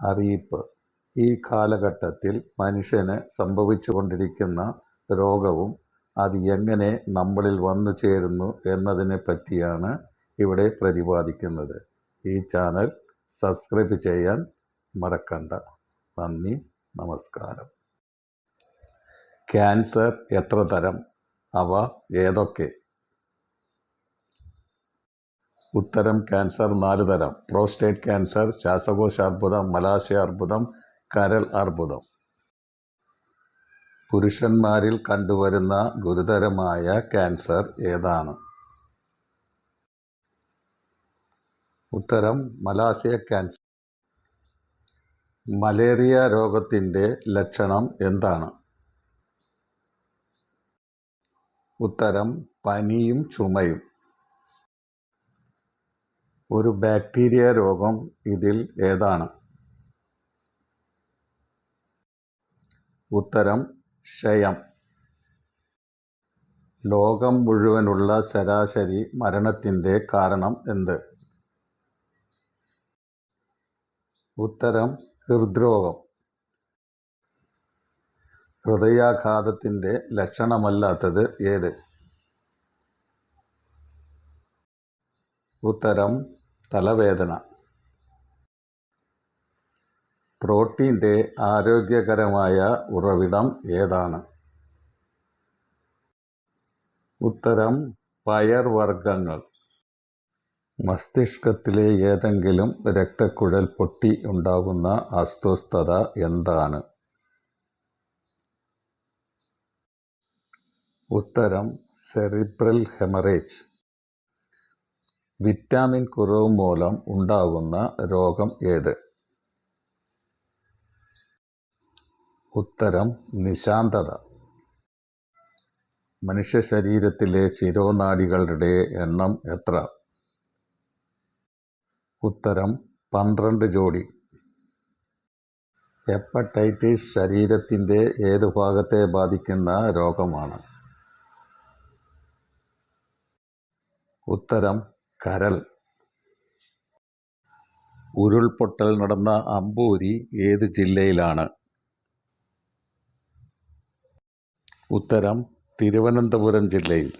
അറിയിപ്പ്. ഈ കാലഘട്ടത്തിൽ മനുഷ്യന് സംഭവിച്ചുകൊണ്ടിരിക്കുന്ന രോഗവും അത് എങ്ങനെ നമ്മളിൽ വന്നു ചേരുന്നു എന്നതിനെ പറ്റിയാണ് ഇവിടെ പ്രതിപാദിക്കുന്നത്. ഈ ചാനൽ സബ്സ്ക്രൈബ് ചെയ്യാൻ മറക്കണ്ട. നന്ദി നമസ്കാരം. ക്യാൻസർ എത്ര തരം? അവ ഏതൊക്കെ? ഉത്തരം ക്യാൻസർ നാല് തരം. പ്രോസ്റ്റേറ്റ് ക്യാൻസർ ശ്വാസകോശാർബുദം മലാശയ അർബുദം കരൾ അർബുദം. പുരുഷന്മാരിൽ കണ്ടുവരുന്ന ഗുരുതരമായ ക്യാൻസർ ഏതാണ്? ഉത്തരം മലാശയ ക്യാൻസർ. മലേറിയ രോഗത്തിന്റെ ലക്ഷണം എന്താണ്? ഉത്തരം പനിയും ചുമയും. ഒരു ബാക്ടീരിയ രോഗം ഇതിൽ ഏതാണ്? ഉത്തരം ക്ഷയം. ലോകം മുഴുവനുള്ള ശരാശരി മരണത്തിന്റെ കാരണം എന്ത്? ഉത്തരം ഹൃദ്രോഗം. ഹൃദയാഘാതത്തിന്റെ ലക്ഷണമല്ലാത്തത് ഏത്? ഉത്തരം തലവേദന. പ്രോട്ടീന്റെ ആരോഗ്യകരമായ ഉറവിടം ഏതാണ്? ഉത്തരം പയർവർഗങ്ങൾ. മസ്തിഷ്കത്തിലെ ഏതെങ്കിലും രക്തക്കുഴൽ പൊട്ടി ഉണ്ടാകുന്ന അസ്വസ്ഥത എന്താണ്? ഉത്തരം സെറിബ്രൽ ഹെമറേജ്. വിറ്റാമിൻ കുറവ് മൂലം ഉണ്ടാകുന്ന രോഗം ഏത്? ഉത്തരം നിശാന്തത. മനുഷ്യ ശരീരത്തിലെ ശിരോനാടികളുടെ എണ്ണം എത്ര? ഉത്തരം പന്ത്രണ്ട് ജോഡി. ഹെപ്പറ്റൈറ്റിസ് ശരീരത്തിന്റെ ഏത് ഭാഗത്തെ ബാധിക്കുന്ന രോഗമാണ്? ഉത്തരം കരൾ. ഉരുൾപൊട്ടൽ നടന്ന അമ്പൂരി ഏത് ജില്ലയിലാണ്? ഉത്തരം തിരുവനന്തപുരം ജില്ലയിൽ.